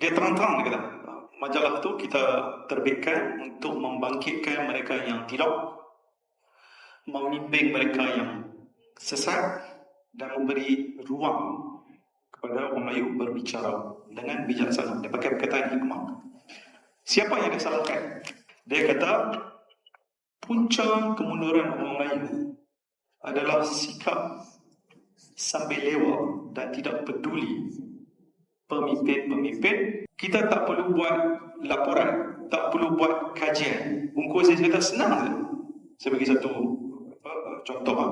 dia terang-terang dia kata majalah tu kita terbitkan untuk membangkitkan mereka yang tidak memimpin mereka yang sesat dan memberi ruang kepada orang Melayu berbicara dengan bijaksana. Dia pakai perkataan hikmah. Siapa yang dia salahkan? Dia kata punca kemunduran orang Melayu adalah sikap sambil lewa dan tidak peduli pemimpin-pemimpin. Kita tak perlu buat laporan, tak perlu buat kajian. Ungkus saya kata senang saja. Saya bagi satu apa, contoh. Ha.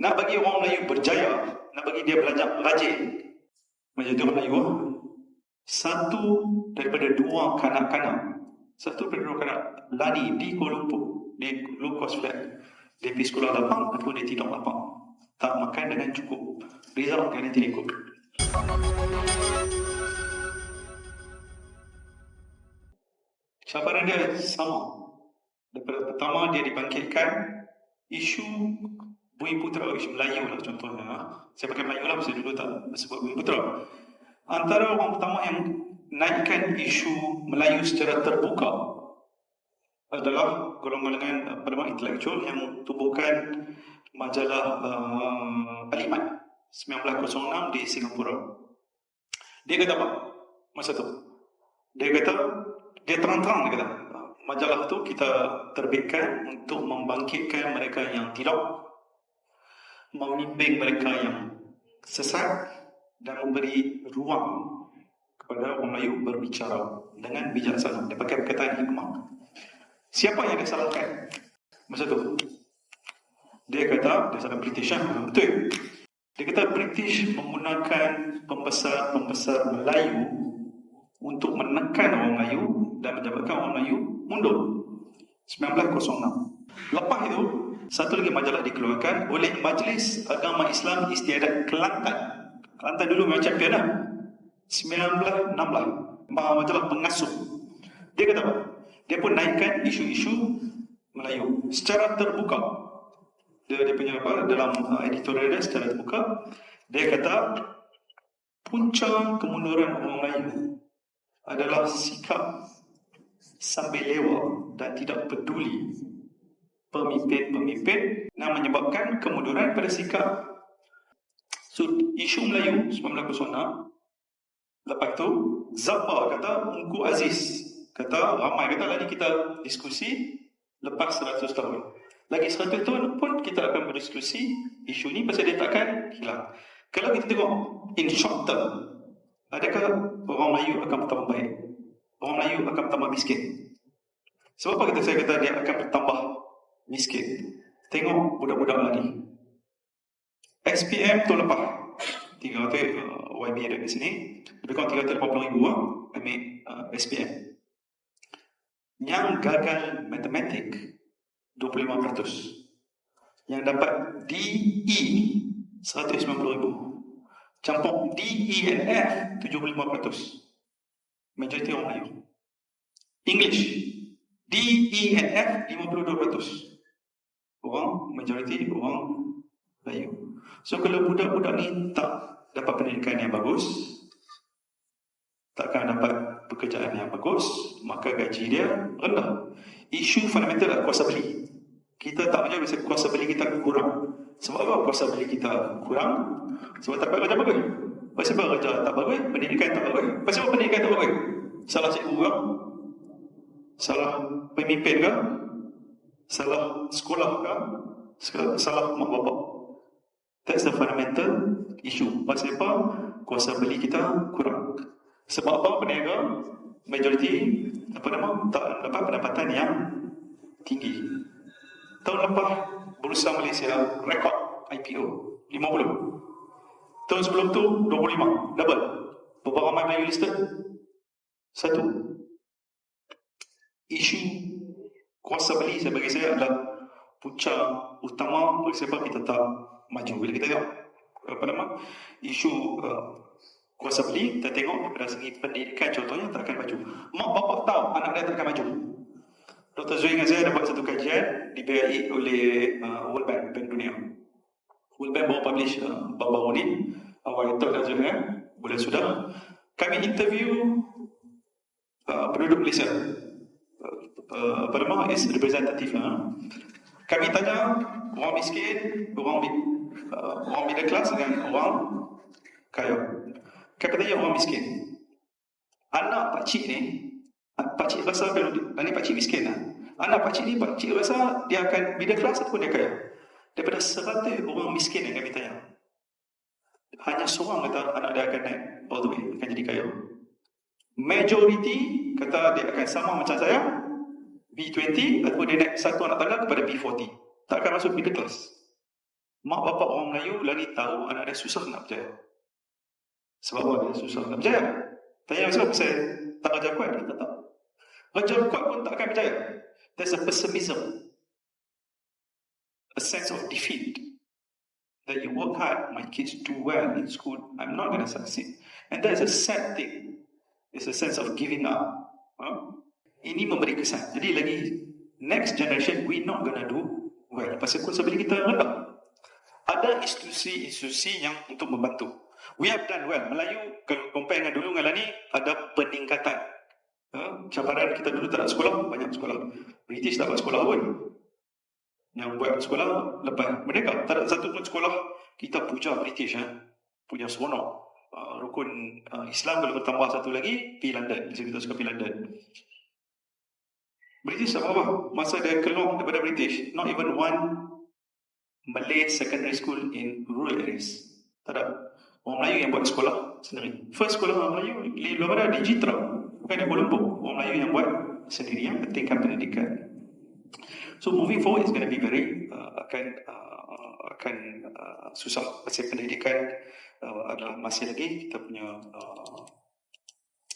Nak bagi orang Melayu berjaya, nak bagi dia belajar rajin. Macam tu Melayu. Ha. Satu daripada dua kanak-kanak, satu daripada dua kanak lari di Kuala Lumpur, di low cost flat. Dia pergi sekolah lapang ataupun dia tidak lapang. Tak makan dengan cukup. Result kan nanti ikut. Cabaran dia sama. Daripada pertama dia dibangkitkan isu Bumi Putra, isu Melayu lah contohnya. Saya pakai Melayu lah, saya dulu tak sebut Bumi Putra. Antara orang pertama yang naikkan isu Melayu secara terbuka adalah golongan-golongan pada intelektual yang tubuhkan majalah uh, Alimat 1906 di Singapura. Dia kata apa? Masa tu. Dia kata, dia terang-terang dia kata, majalah tu kita terbitkan untuk membangkitkan mereka yang tidak memimpin mereka yang sesat dan memberi ruang kepada orang Melayu berbicara dengan bijaksana. Dia pakai perkataan hikmah. Siapa yang dia salahkan? Masa tu. Dia kata, dia salah British kan? Betul. Dia kata British menggunakan pembesar-pembesar Melayu untuk menekan orang Melayu dan menyebabkan orang Melayu mundur. 1906. Lepas itu, satu lagi majalah dikeluarkan oleh Majlis Agama Islam Istiadat Kelantan. Kelantan dulu memang champion lah. 1916. Majalah pengasuh. Dia kata apa? Dia pun naikkan isu-isu Melayu secara terbuka dia, dia punya apa dalam uh, editorial dia secara terbuka dia kata punca kemunduran orang Melayu adalah sikap sambil lewa dan tidak peduli pemimpin-pemimpin yang menyebabkan kemunduran pada sikap. So, isu Melayu 1906 lepas tu Zabba kata Ungku Aziz kata ramai kata lagi kita diskusi lepas 100 tahun lagi satu tahun pun kita akan berdiskusi isu ni pasal dia takkan hilang. Kalau kita tengok in short term, adakah orang Melayu akan bertambah baik? Orang Melayu akan bertambah miskin? Sebab apa kita saya kata dia akan bertambah miskin? Tengok budak-budak lagi. SPM tu lepas. Tiga kata uh, YB ada di sini. Lebih kurang 380 ribu uh, ambil uh, SPM. Yang gagal matematik 25%. Yang dapat DE 190 ribu. Campur D, E and F 75%. Majoriti orang Melayu. English D, E and F 52%. Orang majoriti orang Melayu. So kalau budak-budak ni tak dapat pendidikan yang bagus, takkan dapat pekerjaan yang bagus, maka gaji dia rendah. Isu fundamental adalah kuasa beli kita tak punya bisa kuasa beli kita kurang. Sebab apa kuasa beli kita kurang? Sebab tak kerja bagus. Pasal apa kerja tak bagus? Pendidikan tak bagus. Pasal apa pendidikan tak bagus? Salah cikgu ke? Salah pemimpin ke? Salah sekolah ke? Salah mak bapak? That's the fundamental issue. Pasal apa? Kuasa beli kita kurang. Sebab apa peniaga majoriti apa nama tak dapat pendapatan yang tinggi. Tahun lepas Bursa Malaysia rekod IPO 50. Tahun sebelum tu 25, double. Berapa ramai Melayu listed? Satu. Isu kuasa beli saya bagi saya adalah punca utama sebab kita tak maju. Bila kita tengok apa nama isu uh, kuasa beli, kita tengok pada segi pendidikan contohnya akan maju. Mak bapak tahu anak dia akan maju. Dr. Zui dengan saya dapat satu kajian dibiayai oleh uh, World Bank, Bank Dunia. World Bank baru publish uh, baru-baru ni, awal itu dan Zui kan, boleh sudah. Kami interview uh, penduduk Malaysia. Uh, nama? Is representative. Uh. Kami tanya orang miskin, orang uh, orang middle class dengan orang kaya. Kami tanya orang miskin. Anak pakcik ni, pakcik rasa kalau ni pakcik miskin lah. Anak pakcik ni, pakcik rasa dia akan middle class ataupun dia kaya. Daripada seratus orang miskin yang kami tanya. Hanya seorang kata anak dia akan naik all the way, akan jadi kaya. Majority kata dia akan sama macam saya, B20 ataupun dia naik satu anak tangga kepada B40. Tak akan masuk middle class. Mak bapak orang Melayu lagi tahu anak dia susah nak berjaya. Sebab apa dia susah nak berjaya? Tanya sebab saya tak ajar kuat, dia tak. Ajar kuat pun tak akan berjaya. There's a pessimism. A sense of defeat. That you work hard, my kids do well in school, I'm not going to succeed. And that is a sad thing. It's a sense of giving up. Huh? ini memberi kesan. Jadi lagi next generation we not gonna do well. Pasal beli kita rendah. Ada institusi-institusi yang untuk membantu. We have done well. Melayu kalau compare dengan dulu dengan ni ada peningkatan. Ha? Cabaran kita dulu tak ada sekolah, banyak sekolah. British tak ada sekolah pun. Yang buat sekolah lepas mereka tak ada satu pun sekolah kita puja British ha? punya seronok. Uh, rukun uh, Islam kalau bertambah satu lagi pergi London. Kita suka pergi London. British tak apa-apa. Masa dia keluar daripada British, not even one Malay secondary school in rural areas. Tak ada. Orang Melayu yang buat sekolah sendiri. First sekolah orang Melayu di luar mana di Jitra. Bukan di Kuala Lumpur. Orang Melayu yang buat sendiri yang pentingkan pendidikan. So moving forward is going to be very uh, akan uh, akan uh, susah pasal pendidikan uh, adalah masih lagi kita punya uh,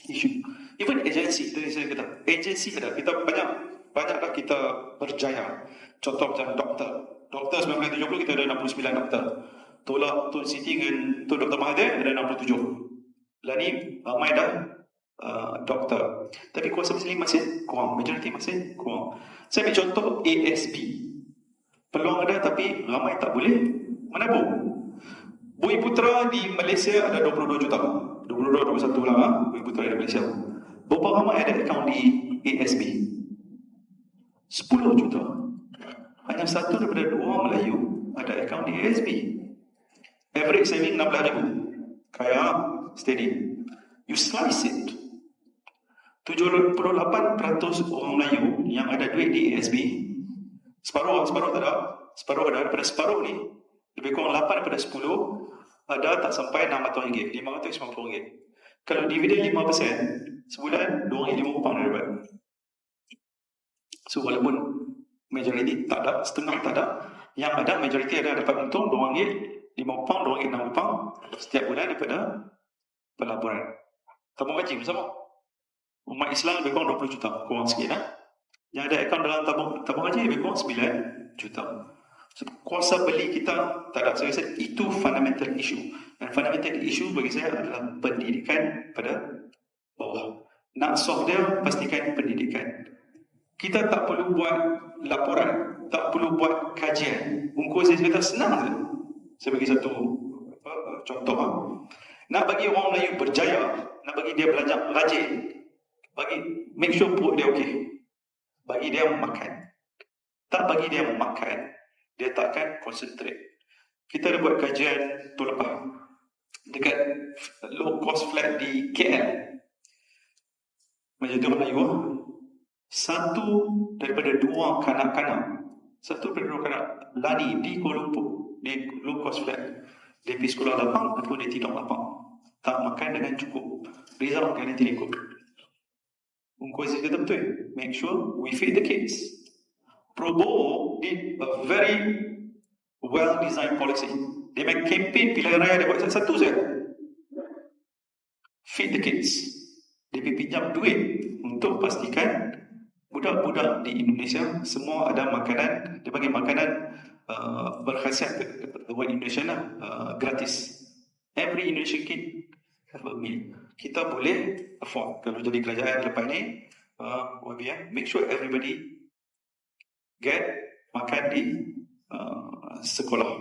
isu. Even agensi, itu saya kata, agensi ada. Kita banyak, banyaklah kita berjaya. Contoh macam doktor. Doktor 1970 kita ada 69 doktor. Tolak Tun Siti dengan Tun Dr. Mahathir ada 67. Lah ni ramai dah uh, doktor. Tapi kuasa muslim masih kurang. Majoriti masih kurang. Saya ambil contoh ASB. Peluang ada tapi ramai tak boleh menabung. Bui Putra di Malaysia ada 22 juta. 22-21 lah, ha? Bui Putra di Malaysia. Berapa ramai ada akaun di ASB? 10 juta. Hanya satu daripada dua Melayu ada akaun di ASB. Average saving 16 ribu. Kaya, steady. You slice it. 78% orang Melayu yang ada duit di ASB, separuh, separuh tak ada, separuh ada, daripada separuh ni, lebih kurang 8 daripada 10 ada tak sampai RM600, RM550. Kalau dividen 5%, sebulan RM2,500 dia dapat. So walaupun majoriti tak ada, setengah tak ada, yang ada majoriti ada dapat untung RM2,500, RM2,600 setiap bulan daripada pelaburan. Tabung gaji bersama. Umat Islam lebih kurang 20 juta, kurang sikit lah. Yang ada akaun dalam tabung, tabung gaji lebih kurang 9 juta kuasa beli kita tak ada. Saya rasa itu fundamental issue. Dan fundamental issue bagi saya adalah pendidikan pada bawah. Nak solve dia, pastikan pendidikan. Kita tak perlu buat laporan, tak perlu buat kajian. Bungkus saya kata senang saja. Saya bagi satu apa, contoh. Ha. Nak bagi orang Melayu berjaya, nak bagi dia belajar rajin, bagi make sure perut dia okey. Bagi dia makan. Tak bagi dia makan, dia takkan concentrate. Kita ada buat kajian tu lepas dekat low cost flat di KL. Tu Melayu Satu daripada dua kanak-kanak Satu daripada dua kanak Lari di Kuala Lumpur Di low cost flat Dia pergi sekolah lapang Ataupun dia tidak lapang. Tak makan dengan cukup. Result kan nanti ikut Ungkau Aziz kata betul. Make sure we feed the kids. Probo did a very well-designed policy. Dia main campaign pilihan raya dia buat satu saja. Feed the kids. Dia pinjam duit untuk pastikan budak-budak di Indonesia semua ada makanan, dia bagi makanan uh, berkhasiat buat Indonesia lah, uh, gratis. Every Indonesian kid have a meal. Kita boleh afford kalau jadi kerajaan lepas ni, uh, make sure everybody get makan di uh, sekolah.